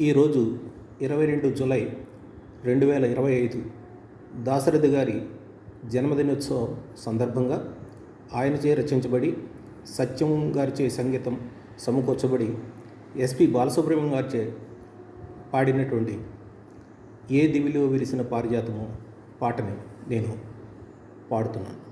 ఈరోజు ఇరవై రెండు జూలై రెండు వేల ఇరవై ఐదు దాశరథి గారి జన్మదినోత్సవం సందర్భంగా ఆయనచే రచించబడి సత్యం గారిచే సంగీతం సమకూర్చబడి ఎస్పి బాలసుబ్రహ్మణ్యం గారిచే పాడినటువంటి ఏ దివిలో విరిసిన పారిజాతము పాటని నేను పాడుతున్నాను.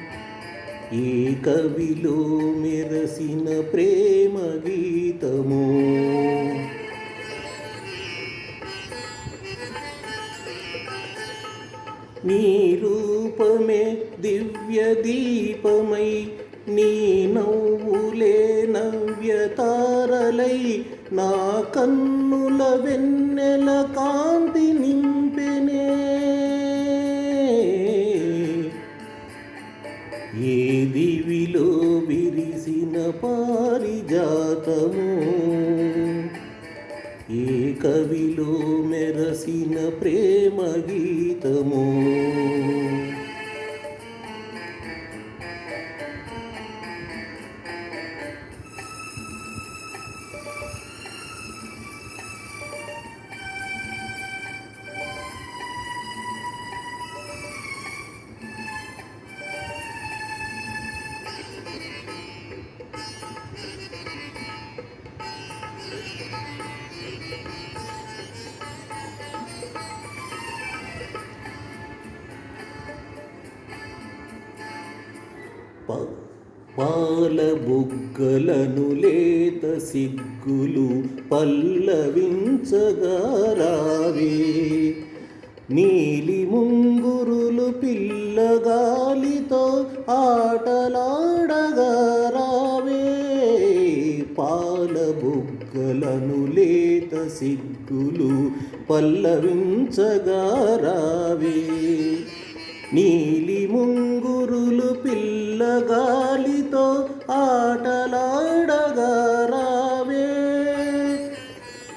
ఈ కవిలో మెరసిన ప్రేమ గీతము. నీ రూపమే దివ్య దీపమై నీ నవ్వులే నవ్య తారలై నా కన్నుల వెన్నెల కాంతి నింపెనే ఏ దివిలో విరిసిన పారిజాతము? ఏ కవిలో మెరసిన ప్రేమ గీతము పాల బుగ్గలను లేత సిగ్గులు పల్లవించగారావే నీలి ముంగురులు పిల్లగాలితో ఆటలాడగారావే పాల బుగ్గలను లేత సిగ్గులు పల్లవించగారావే నీలి ముంగురులు పిల్లగాలితో ఆటలాడగా రావే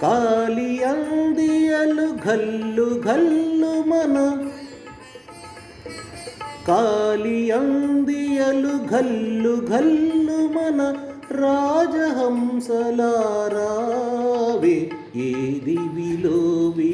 కాలి అందియలు గల్లు గల్లు మన కాలి అందియలు గల్లు గల్లు మన రాజహంసలారావే. ఏది విలోవి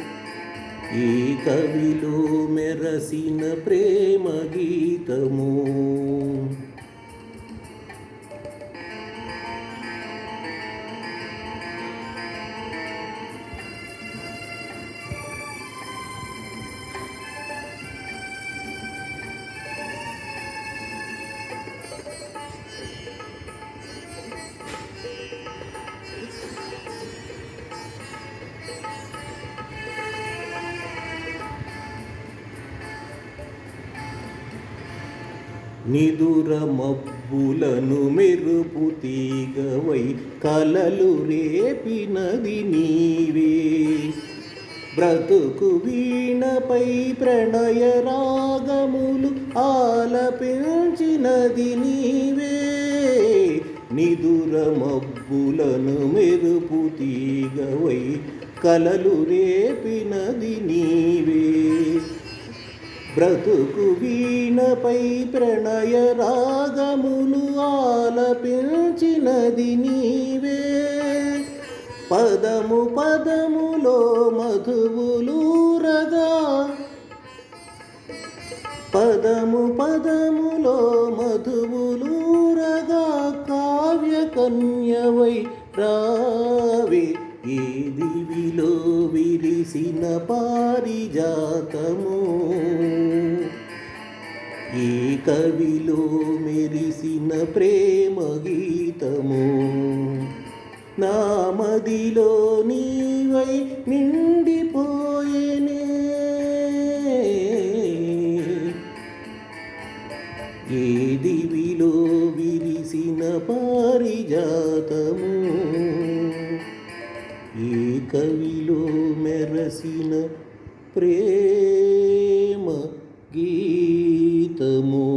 ఈ కవిలో మెరసిన ప్రేమ గీతము నిదుర మబ్బులను మెరుపు తీగవై కలలు రేపినది నీవే. బ్రతుకు వీణపై ప్రణయ రాగములు ఆలపించినది నీవే. నిదుర మబ్బులను మెరుపు తీగవై కలలు రేపినది నీవే. బ్రతుకు వీణపై ప్రణయ రాగములు ఆలపించినది నీవే. పదము పదములో మధువులూరగా పదము పదములో మధువులూరగా కావ్య కన్యవై రా దివిలో విరిసిన పారిజాతము? ఏ కవిలో మెరిసిన ప్రేమ గీతము? నా మదిలో నీవై నిండిపోయేనే. ఏ దివిలో విరిసిన పారిజాతము? ఏ కవిలో మెరసిన ప్రేమ గీతము.